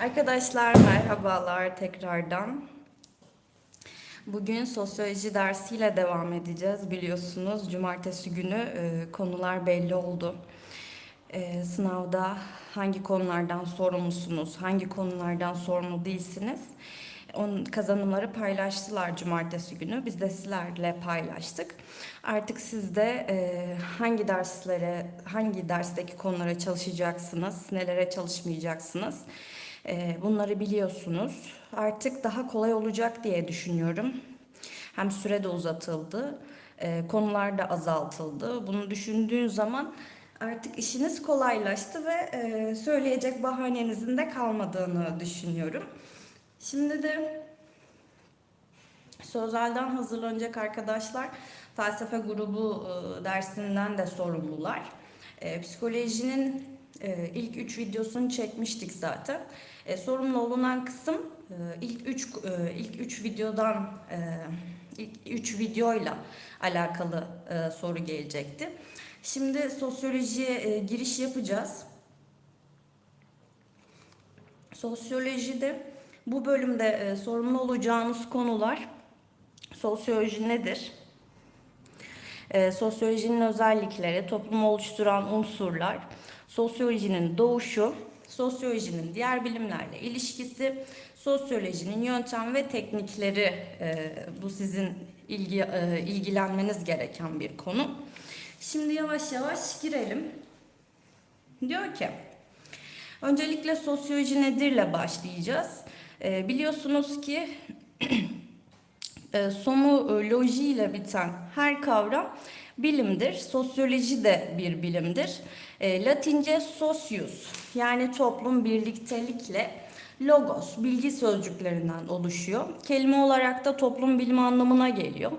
Arkadaşlar merhabalar tekrardan. Bugün sosyoloji dersiyle devam edeceğiz. Biliyorsunuz cumartesi günü e, konular belli oldu. E, sınavda hangi konulardan sorumlusunuz, hangi konulardan sorumlu değilsiniz? Onun kazanımları paylaştılar cumartesi günü. Biz de sizlerle paylaştık. Artık siz de e, hangi derslere, hangi dersteki konulara çalışacaksınız, nelere çalışmayacaksınız? E, bunları biliyorsunuz. Artık daha kolay olacak diye düşünüyorum. Hem süre de uzatıldı, e, konular da azaltıldı. Bunu düşündüğün zaman artık işiniz kolaylaştı ve e, söyleyecek bahanenizin de kalmadığını düşünüyorum. Şimdi de Sözel'den hazırlanacak arkadaşlar felsefe grubu e, dersinden de sorumlular. Psikolojinin e, ilk üç videosunu çekmiştik zaten. E, sorumlu olunan kısım e, ilk üç e, ilk üç videodan e, ilk üç videoyla alakalı e, soru gelecekti. Şimdi sosyolojiye e, giriş yapacağız. Sosyolojide bu bölümde e, sorumlu olacağınız konular sosyoloji nedir? E, sosyolojinin özellikleri, toplumu oluşturan unsurlar, sosyolojinin doğuşu, sosyolojinin diğer bilimlerle ilişkisi, sosyolojinin yöntem ve teknikleri e, bu sizin ilgi e, ilgilenmeniz gereken bir konu. Şimdi yavaş yavaş girelim. Diyor ki Öncelikle sosyoloji nedirle başlayacağız. E, biliyorsunuz ki e, sonu e, loji ile biten her kavram bilimdir. Sosyoloji de bir bilimdir. E, Latince socius yani toplum birliktelikle logos bilgi sözcüklerinden oluşuyor. Kelime olarak da toplum bilimi anlamına geliyor.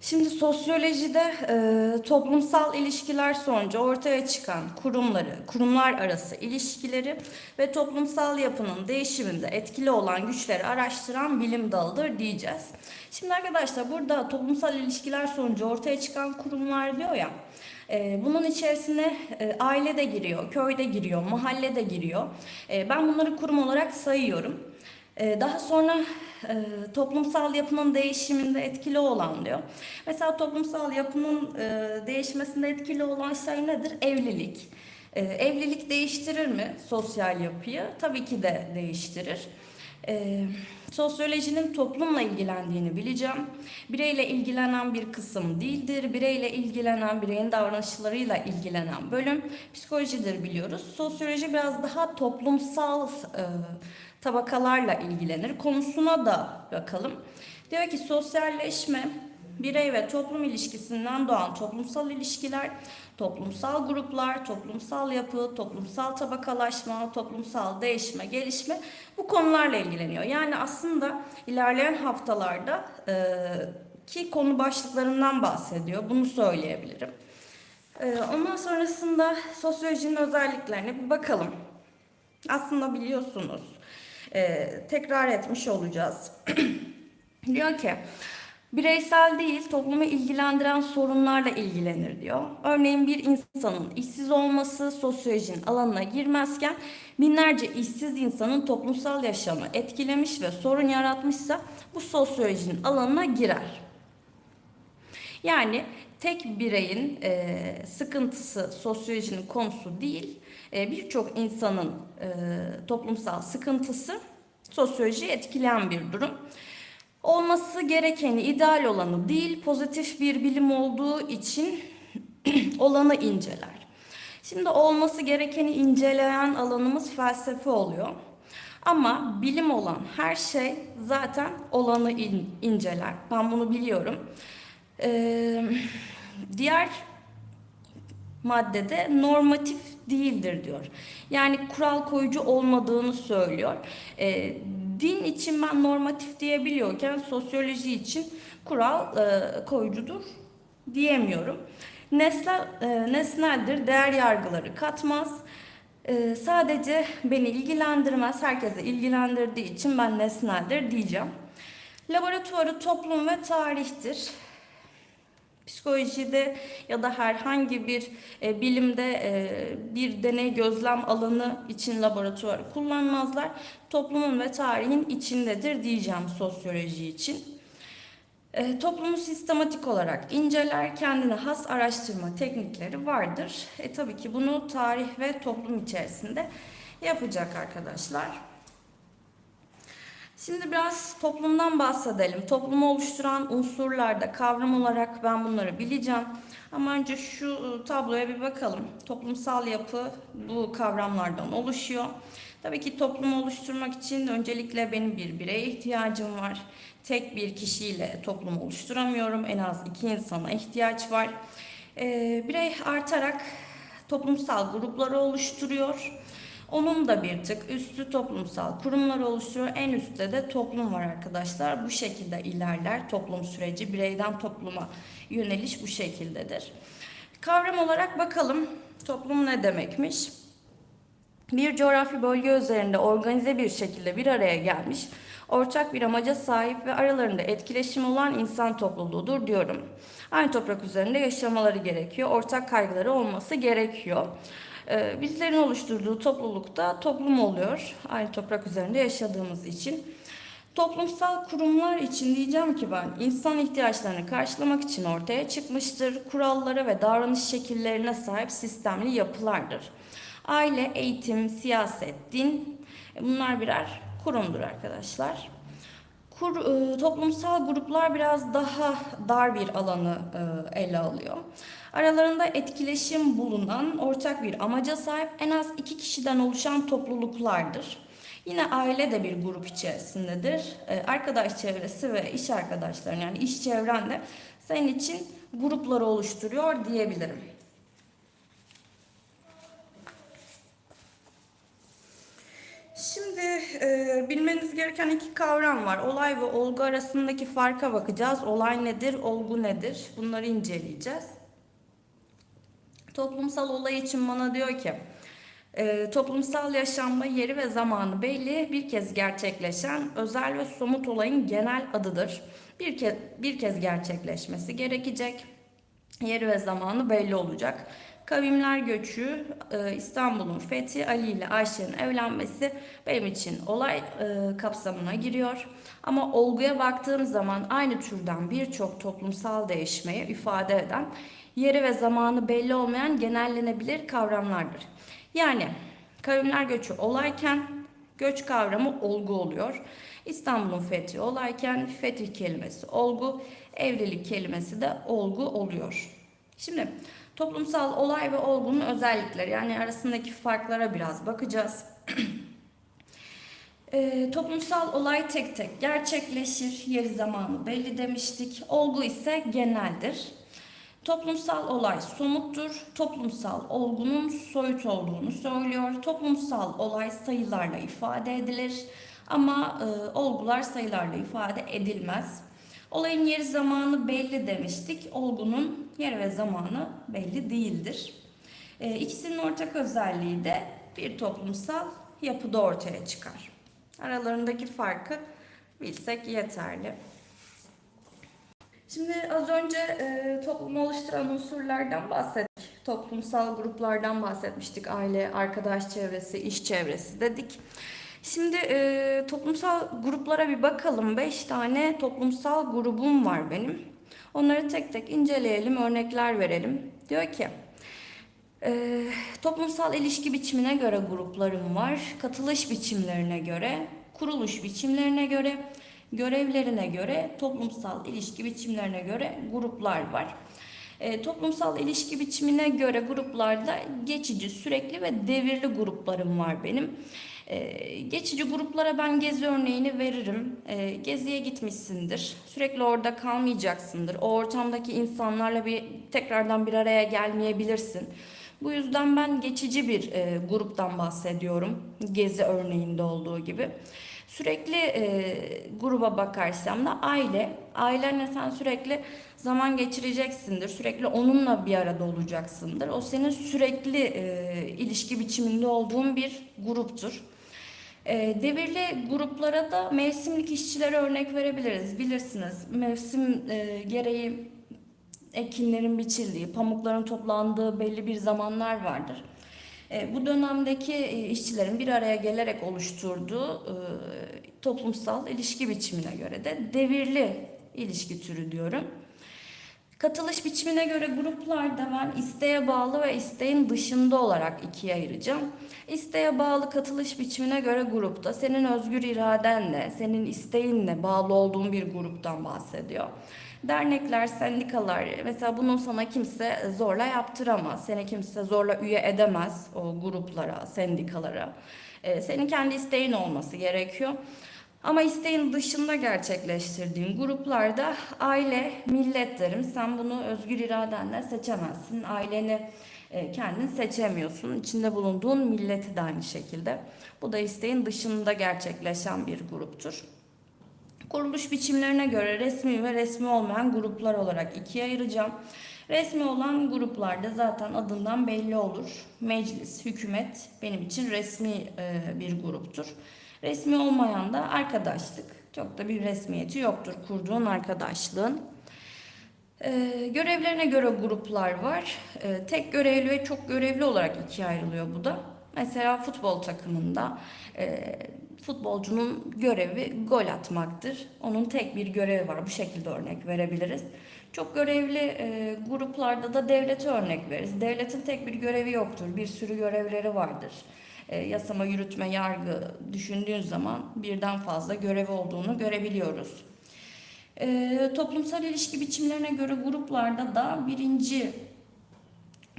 Şimdi sosyolojide e, toplumsal ilişkiler sonucu ortaya çıkan kurumları, kurumlar arası ilişkileri ve toplumsal yapının değişiminde etkili olan güçleri araştıran bilim dalıdır diyeceğiz. Şimdi arkadaşlar burada toplumsal ilişkiler sonucu ortaya çıkan kurumlar diyor ya, bunun içerisine e, aile de giriyor, köy de giriyor, mahalle de giriyor. E, ben bunları kurum olarak sayıyorum. E, daha sonra e, toplumsal yapının değişiminde etkili olan diyor. Mesela toplumsal yapının e, değişmesinde etkili olan şey nedir? Evlilik. Evlilik değiştirir mi sosyal yapıyı? Tabii ki de değiştirir. E, sosyolojinin toplumla ilgilendiğini bileceğim. Bireyle ilgilenen bir kısım değildir. Bireyle ilgilenen, bireyin davranışlarıyla ilgilenen bölüm psikolojidir biliyoruz. Sosyoloji biraz daha toplumsal e, tabakalarla ilgilenir. Konusuna da bakalım. Diyor ki sosyalleşme birey ve toplum ilişkisinden doğan toplumsal ilişkiler, toplumsal gruplar, toplumsal yapı, toplumsal tabakalaşma, toplumsal değişme, gelişme bu konularla ilgileniyor. Yani aslında ilerleyen haftalarda e, ki konu başlıklarından bahsediyor. Bunu söyleyebilirim. E, ondan sonrasında sosyolojinin özelliklerine bir bakalım. Aslında biliyorsunuz e, tekrar etmiş olacağız. diyor ki bireysel değil toplumu ilgilendiren sorunlarla ilgilenir diyor. Örneğin bir insanın işsiz olması sosyolojinin alanına girmezken binlerce işsiz insanın toplumsal yaşamı etkilemiş ve sorun yaratmışsa bu sosyolojinin alanına girer. Yani tek bireyin e, sıkıntısı sosyolojinin konusu değil, e, birçok insanın e, toplumsal sıkıntısı sosyolojiyi etkileyen bir durum. Olması gerekeni, ideal olanı değil, pozitif bir bilim olduğu için olanı inceler. Şimdi olması gerekeni inceleyen alanımız felsefe oluyor. Ama bilim olan her şey zaten olanı in, inceler. Ben bunu biliyorum. Ee, diğer maddede normatif değildir diyor. Yani kural koyucu olmadığını söylüyor. Ee, din için ben normatif diyebiliyorken sosyoloji için kural e, koyucudur diyemiyorum. Nesnel, e, nesneldir, değer yargıları katmaz. E, sadece beni ilgilendirmez, herkese ilgilendirdiği için ben nesneldir diyeceğim. Laboratuvarı toplum ve tarihtir. Psikolojide ya da herhangi bir e, bilimde e, bir deney gözlem alanı için laboratuvarı kullanmazlar. Toplumun ve tarihin içindedir diyeceğim sosyoloji için. E, toplumu sistematik olarak inceler, kendine has araştırma teknikleri vardır. E, tabii ki bunu tarih ve toplum içerisinde yapacak arkadaşlar. Şimdi biraz toplumdan bahsedelim. Toplumu oluşturan unsurlarda kavram olarak ben bunları bileceğim. Ama önce şu e, tabloya bir bakalım. Toplumsal yapı bu kavramlardan oluşuyor. Tabii ki toplumu oluşturmak için öncelikle benim bir bireye ihtiyacım var. Tek bir kişiyle toplum oluşturamıyorum. En az iki insana ihtiyaç var. Ee, birey artarak toplumsal grupları oluşturuyor. Onun da bir tık üstü toplumsal kurumlar oluşturuyor. En üstte de toplum var arkadaşlar. Bu şekilde ilerler toplum süreci. Bireyden topluma yöneliş bu şekildedir. Kavram olarak bakalım toplum ne demekmiş? Bir coğrafi bölge üzerinde organize bir şekilde bir araya gelmiş, ortak bir amaca sahip ve aralarında etkileşim olan insan topluluğudur diyorum. Aynı toprak üzerinde yaşamaları gerekiyor, ortak kaygıları olması gerekiyor. Ee, bizlerin oluşturduğu toplulukta toplum oluyor. Aynı toprak üzerinde yaşadığımız için. Toplumsal kurumlar için diyeceğim ki ben insan ihtiyaçlarını karşılamak için ortaya çıkmıştır. Kurallara ve davranış şekillerine sahip sistemli yapılardır. Aile, eğitim, siyaset, din e, bunlar birer kurumdur arkadaşlar. Kur, e, toplumsal gruplar biraz daha dar bir alanı e, ele alıyor. Aralarında etkileşim bulunan ortak bir amaca sahip en az iki kişiden oluşan topluluklardır. Yine aile de bir grup içerisindedir. E, arkadaş çevresi ve iş arkadaşların yani iş çevren de senin için grupları oluşturuyor diyebilirim. Şimdi e, bilmeniz gereken iki kavram var. Olay ve olgu arasındaki farka bakacağız. Olay nedir, olgu nedir? Bunları inceleyeceğiz. Toplumsal olay için bana diyor ki, e, toplumsal yaşamda yeri ve zamanı belli, bir kez gerçekleşen özel ve somut olayın genel adıdır. Bir kez, bir kez gerçekleşmesi gerekecek, yeri ve zamanı belli olacak. Kavimler göçü, e, İstanbul'un fethi, Ali ile Ayşe'nin evlenmesi benim için olay e, kapsamına giriyor. Ama olguya baktığım zaman aynı türden birçok toplumsal değişmeyi ifade eden yeri ve zamanı belli olmayan genellenebilir kavramlardır. Yani kavimler göçü olayken göç kavramı olgu oluyor. İstanbul'un fethi olayken fetih kelimesi olgu, evlilik kelimesi de olgu oluyor. Şimdi toplumsal olay ve olgunun özellikleri yani arasındaki farklara biraz bakacağız. E, toplumsal olay tek tek gerçekleşir, yeri zamanı belli demiştik. Olgu ise geneldir. Toplumsal olay somuttur. Toplumsal olgunun soyut olduğunu söylüyor. Toplumsal olay sayılarla ifade edilir ama e, olgular sayılarla ifade edilmez. Olayın yeri zamanı belli demiştik. Olgunun yeri ve zamanı belli değildir. E, ikisinin ortak özelliği de bir toplumsal yapıda ortaya çıkar. Aralarındaki farkı bilsek yeterli. Şimdi az önce e, toplumu oluşturan unsurlardan bahsettik. Toplumsal gruplardan bahsetmiştik. Aile, arkadaş çevresi, iş çevresi dedik. Şimdi e, toplumsal gruplara bir bakalım. Beş tane toplumsal grubum var benim. Onları tek tek inceleyelim, örnekler verelim. Diyor ki, e, toplumsal ilişki biçimine göre gruplarım var. Katılış biçimlerine göre, kuruluş biçimlerine göre, görevlerine göre, toplumsal ilişki biçimlerine göre gruplar var. E, toplumsal ilişki biçimine göre gruplarda geçici, sürekli ve devirli gruplarım var benim. E, geçici gruplara ben gezi örneğini veririm. E, geziye gitmişsindir. Sürekli orada kalmayacaksındır. O ortamdaki insanlarla bir tekrardan bir araya gelmeyebilirsin. Bu yüzden ben geçici bir e, gruptan bahsediyorum. Gezi örneğinde olduğu gibi. Sürekli e, gruba bakarsam da aile. Ailenle sen sürekli zaman geçireceksindir. Sürekli onunla bir arada olacaksındır. O senin sürekli e, ilişki biçiminde olduğun bir gruptur. E, devirli gruplara da mevsimlik işçilere örnek verebiliriz. Bilirsiniz mevsim e, gereği ekinlerin biçildiği, pamukların toplandığı belli bir zamanlar vardır. E, bu dönemdeki e, işçilerin bir araya gelerek oluşturduğu e, toplumsal ilişki biçimine göre de devirli ilişki türü diyorum. Katılış biçimine göre gruplarda ben isteğe bağlı ve isteğin dışında olarak ikiye ayıracağım. İsteğe bağlı katılış biçimine göre grupta senin özgür iradenle, senin isteğinle bağlı olduğun bir gruptan bahsediyor. Dernekler, sendikalar mesela bunu sana kimse zorla yaptıramaz. Seni kimse zorla üye edemez o gruplara, sendikalara. Ee, senin kendi isteğin olması gerekiyor. Ama isteğin dışında gerçekleştirdiğin gruplarda aile, millet derim. Sen bunu özgür iradenle seçemezsin. Aileni e, kendin seçemiyorsun. İçinde bulunduğun milleti de aynı şekilde. Bu da isteğin dışında gerçekleşen bir gruptur. Kuruluş biçimlerine göre resmi ve resmi olmayan gruplar olarak ikiye ayıracağım. Resmi olan gruplarda zaten adından belli olur. Meclis, hükümet benim için resmi e, bir gruptur. Resmi olmayan da arkadaşlık. Çok da bir resmiyeti yoktur kurduğun arkadaşlığın. Ee, görevlerine göre gruplar var. Ee, tek görevli ve çok görevli olarak ikiye ayrılıyor bu da. Mesela futbol takımında e, futbolcunun görevi gol atmaktır. Onun tek bir görevi var. Bu şekilde örnek verebiliriz. Çok görevli e, gruplarda da devlete örnek veririz. Devletin tek bir görevi yoktur. Bir sürü görevleri vardır. E, yasama, yürütme, yargı düşündüğün zaman birden fazla görevi olduğunu görebiliyoruz. E, toplumsal ilişki biçimlerine göre gruplarda da birinci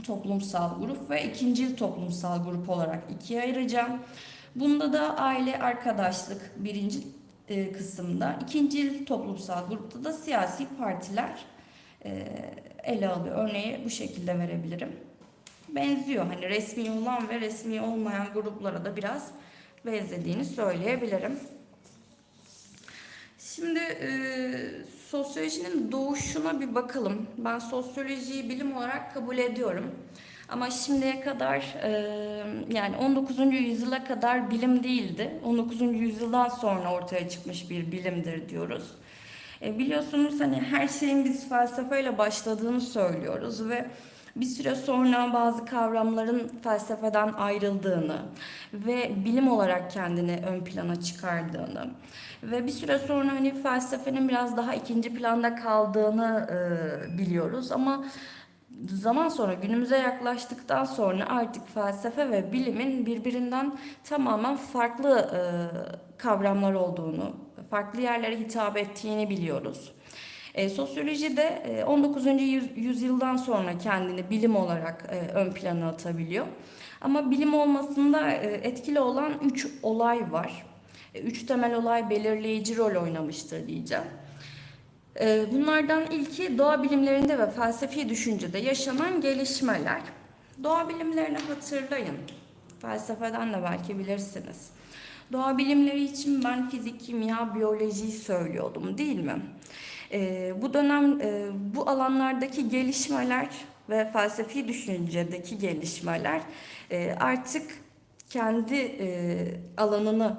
toplumsal grup ve ikinci toplumsal grup olarak ikiye ayıracağım. Bunda da aile, arkadaşlık birinci e, kısımda, ikinci toplumsal grupta da siyasi partiler e, ele alıyor. Örneği bu şekilde verebilirim. Benziyor hani resmi olan ve resmi olmayan gruplara da biraz benzediğini söyleyebilirim. Şimdi e, sosyolojinin doğuşuna bir bakalım. Ben sosyolojiyi bilim olarak kabul ediyorum. Ama şimdiye kadar e, yani 19. yüzyıla kadar bilim değildi. 19. yüzyıldan sonra ortaya çıkmış bir bilimdir diyoruz. E, biliyorsunuz hani her şeyin biz felsefeyle başladığını söylüyoruz ve bir süre sonra bazı kavramların felsefeden ayrıldığını ve bilim olarak kendini ön plana çıkardığını ve bir süre sonra hani felsefenin biraz daha ikinci planda kaldığını e, biliyoruz ama zaman sonra günümüze yaklaştıktan sonra artık felsefe ve bilimin birbirinden tamamen farklı e, kavramlar olduğunu, farklı yerlere hitap ettiğini biliyoruz. E, sosyoloji de e, 19. Yüz, yüzyıldan sonra kendini bilim olarak e, ön plana atabiliyor. Ama bilim olmasında e, etkili olan üç olay var. E, üç temel olay belirleyici rol oynamıştır diyeceğim. E, bunlardan ilki doğa bilimlerinde ve felsefi düşüncede yaşanan gelişmeler. Doğa bilimlerini hatırlayın. Felsefeden de belki bilirsiniz. Doğa bilimleri için ben fizik, kimya, biyolojiyi söylüyordum değil mi? E, bu dönem e, bu alanlardaki gelişmeler ve felsefi düşüncedeki gelişmeler e, artık kendi e, alanını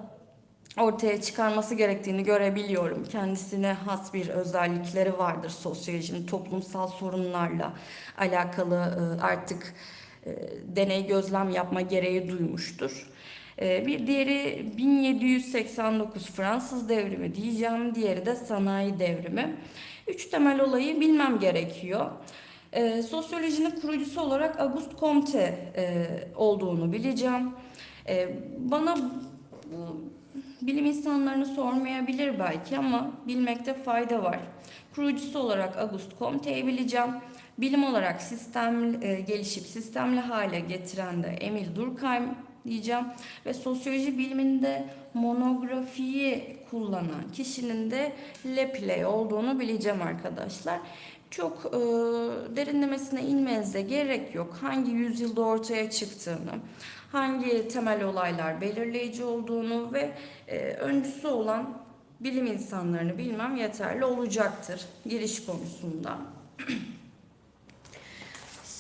ortaya çıkarması gerektiğini görebiliyorum. Kendisine has bir özellikleri vardır sosyolojinin toplumsal sorunlarla alakalı e, artık e, deney gözlem yapma gereği duymuştur. E, bir diğeri 1789 Fransız devrimi diyeceğim. Diğeri de sanayi devrimi. Üç temel olayı bilmem gerekiyor. E, sosyolojinin kurucusu olarak Auguste Comte e, olduğunu bileceğim. E, bana bu bilim insanlarını sormayabilir belki ama bilmekte fayda var. Kurucusu olarak Auguste Comte'yi bileceğim. Bilim olarak sistem e, gelişip sistemli hale getiren de Emil Durkheim diyeceğim ve sosyoloji biliminde monografiyi kullanan kişinin de Lepley olduğunu bileceğim arkadaşlar. Çok e, derinlemesine inmenize gerek yok. Hangi yüzyılda ortaya çıktığını, hangi temel olaylar belirleyici olduğunu ve e, öncüsü olan bilim insanlarını bilmem yeterli olacaktır giriş konusunda.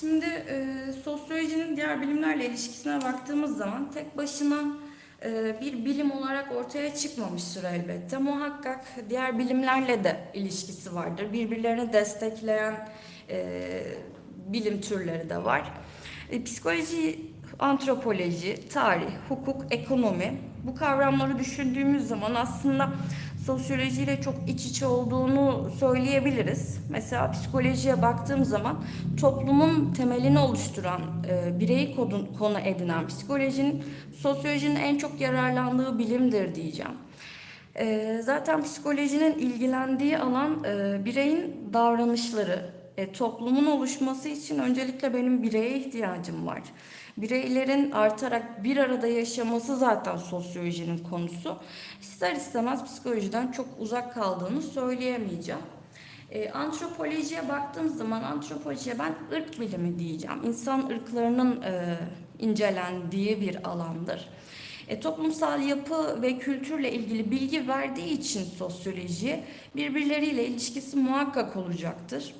Şimdi e, sosyolojinin diğer bilimlerle ilişkisine baktığımız zaman tek başına e, bir bilim olarak ortaya çıkmamıştır elbette. Muhakkak diğer bilimlerle de ilişkisi vardır. Birbirlerini destekleyen e, bilim türleri de var. E, Psikoloji, antropoloji, tarih, hukuk, ekonomi bu kavramları düşündüğümüz zaman aslında sosyolojiyle çok iç içe olduğunu söyleyebiliriz. Mesela psikolojiye baktığım zaman toplumun temelini oluşturan, e, bireyi konu, konu edinen psikolojinin sosyolojinin en çok yararlandığı bilimdir diyeceğim. E, zaten psikolojinin ilgilendiği alan e, bireyin davranışları, e, toplumun oluşması için öncelikle benim bireye ihtiyacım var. Bireylerin artarak bir arada yaşaması zaten sosyolojinin konusu. İster istemez psikolojiden çok uzak kaldığını söyleyemeyeceğim. E, antropolojiye baktığım zaman antropolojiye ben ırk bilimi diyeceğim. İnsan ırklarının e, incelendiği bir alandır. E, toplumsal yapı ve kültürle ilgili bilgi verdiği için sosyoloji birbirleriyle ilişkisi muhakkak olacaktır.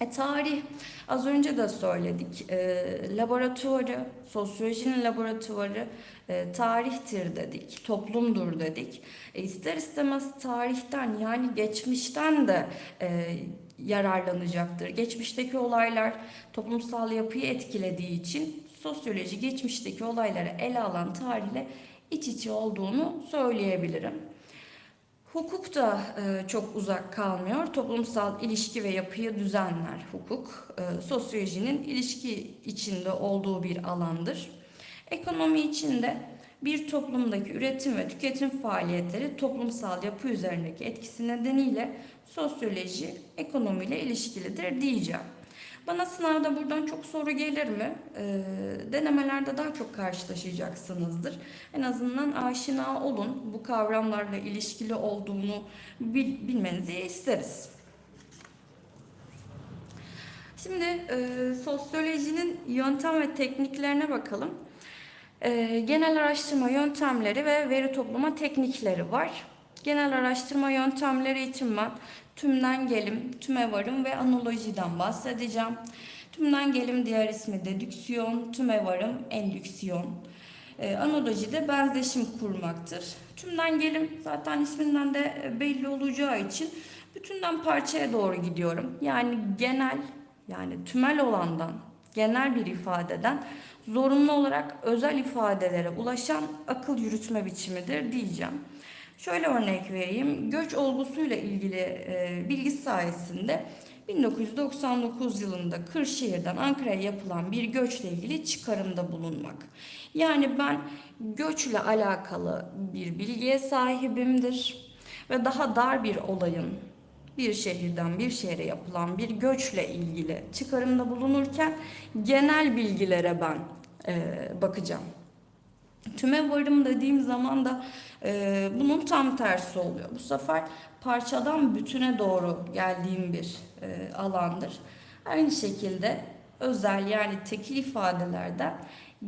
E, tarih, az önce de söyledik, e, laboratuvarı, sosyolojinin laboratuvarı e, tarihtir dedik, toplumdur dedik. E, ister istemez tarihten yani geçmişten de e, yararlanacaktır. Geçmişteki olaylar toplumsal yapıyı etkilediği için sosyoloji geçmişteki olayları ele alan tarihle iç içe olduğunu söyleyebilirim. Hukuk da e, çok uzak kalmıyor. Toplumsal ilişki ve yapıyı düzenler hukuk. E, sosyolojinin ilişki içinde olduğu bir alandır. Ekonomi içinde bir toplumdaki üretim ve tüketim faaliyetleri toplumsal yapı üzerindeki etkisi nedeniyle sosyoloji ekonomiyle ilişkilidir diyeceğim. Bana sınavda buradan çok soru gelir mi? E, denemelerde daha çok karşılaşacaksınızdır. En azından aşina olun. Bu kavramlarla ilişkili olduğunu bil, bilmenizi isteriz. Şimdi e, sosyolojinin yöntem ve tekniklerine bakalım. E, genel araştırma yöntemleri ve veri toplama teknikleri var. Genel araştırma yöntemleri için ben tümden gelim, tüme varım ve analojiden bahsedeceğim. Tümden gelim diğer ismi dedüksiyon, tüme varım endüksiyon. Ee, analoji de benzeşim kurmaktır. Tümden gelim zaten isminden de belli olacağı için bütünden parçaya doğru gidiyorum. Yani genel yani tümel olandan genel bir ifadeden zorunlu olarak özel ifadelere ulaşan akıl yürütme biçimidir diyeceğim. Şöyle örnek vereyim. Göç olgusuyla ilgili e, bilgi sayesinde 1999 yılında Kırşehir'den Ankara'ya yapılan bir göçle ilgili çıkarımda bulunmak. Yani ben göçle alakalı bir bilgiye sahibimdir ve daha dar bir olayın bir şehirden bir şehre yapılan bir göçle ilgili çıkarımda bulunurken genel bilgilere ben e, bakacağım. Tüme varım dediğim zaman da e, bunun tam tersi oluyor. Bu sefer parçadan bütüne doğru geldiğim bir e, alandır. Aynı şekilde özel yani tekil ifadelerden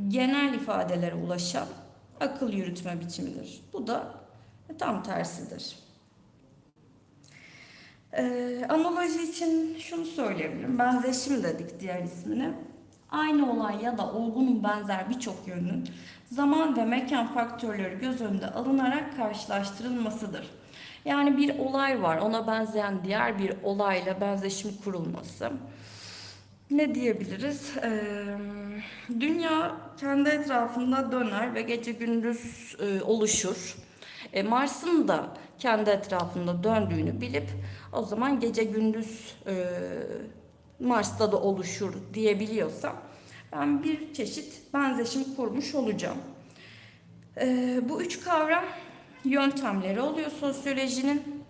genel ifadelere ulaşan akıl yürütme biçimidir. Bu da tam tersidir. Ee, analoji için şunu söyleyebilirim. Benzeşim dedik diğer ismini. Aynı olay ya da olgunun benzer birçok yönünün zaman ve mekan faktörleri göz önünde alınarak karşılaştırılmasıdır. Yani bir olay var, ona benzeyen diğer bir olayla benzeşim kurulması. Ne diyebiliriz? Ee, dünya kendi etrafında döner ve gece gündüz e, oluşur. E, Mars'ın da kendi etrafında döndüğünü bilip o zaman gece gündüz e, Mars'ta da oluşur diyebiliyorsam ben bir çeşit benzeşim kurmuş olacağım. E, bu üç kavram yöntemleri oluyor sosyolojinin.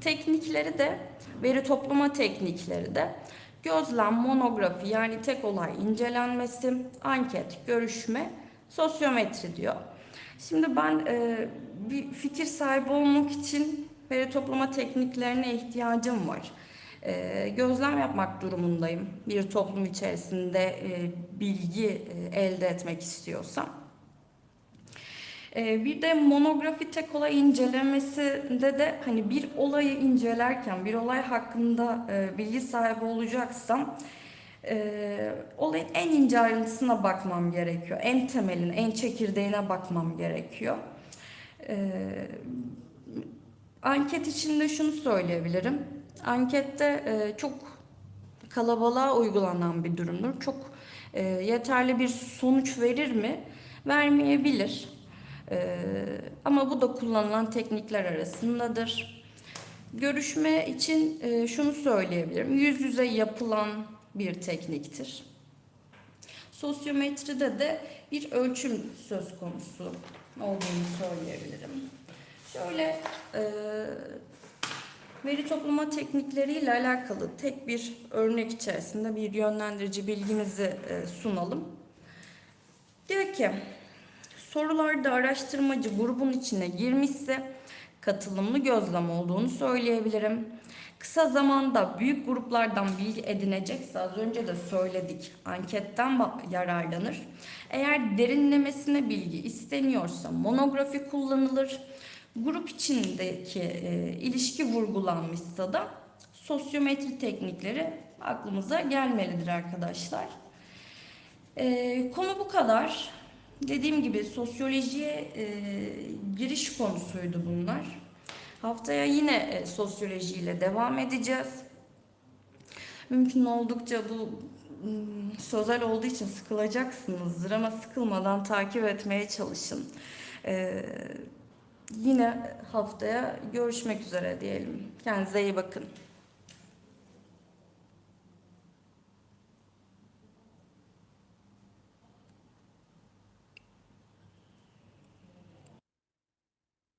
Teknikleri de veri toplama teknikleri de gözlem, monografi yani tek olay incelenmesi, anket, görüşme, sosyometri diyor. Şimdi ben e, bir fikir sahibi olmak için veri toplama tekniklerine ihtiyacım var. E, gözlem yapmak durumundayım. Bir toplum içerisinde e, bilgi e, elde etmek istiyorsam. E, bir de monografi tek olay incelemesinde de hani bir olayı incelerken, bir olay hakkında e, bilgi sahibi olacaksam olayın en ince ayrıntısına bakmam gerekiyor. En temelin, en çekirdeğine bakmam gerekiyor. E, anket içinde şunu söyleyebilirim. Ankette e, çok kalabalığa uygulanan bir durumdur. Çok e, yeterli bir sonuç verir mi? Vermeyebilir. E, ama bu da kullanılan teknikler arasındadır. Görüşme için e, şunu söyleyebilirim. Yüz yüze yapılan bir tekniktir. Sosyometride de bir ölçüm söz konusu olduğunu söyleyebilirim. Şöyle e, veri toplama teknikleriyle alakalı tek bir örnek içerisinde bir yönlendirici bilgimizi e, sunalım. Diyor ki sorularda araştırmacı grubun içine girmişse katılımlı gözlem olduğunu söyleyebilirim. Kısa zamanda büyük gruplardan bilgi edinecekse az önce de söyledik anketten yararlanır. Eğer derinlemesine bilgi isteniyorsa monografi kullanılır. Grup içindeki e, ilişki vurgulanmışsa da sosyometri teknikleri aklımıza gelmelidir arkadaşlar. E, konu bu kadar. Dediğim gibi sosyolojiye e, giriş konusuydu bunlar. Haftaya yine e, sosyolojiyle devam edeceğiz. Mümkün oldukça bu mm, sözel olduğu için sıkılacaksınızdır ama sıkılmadan takip etmeye çalışın. E, yine haftaya görüşmek üzere diyelim. Kendinize iyi bakın.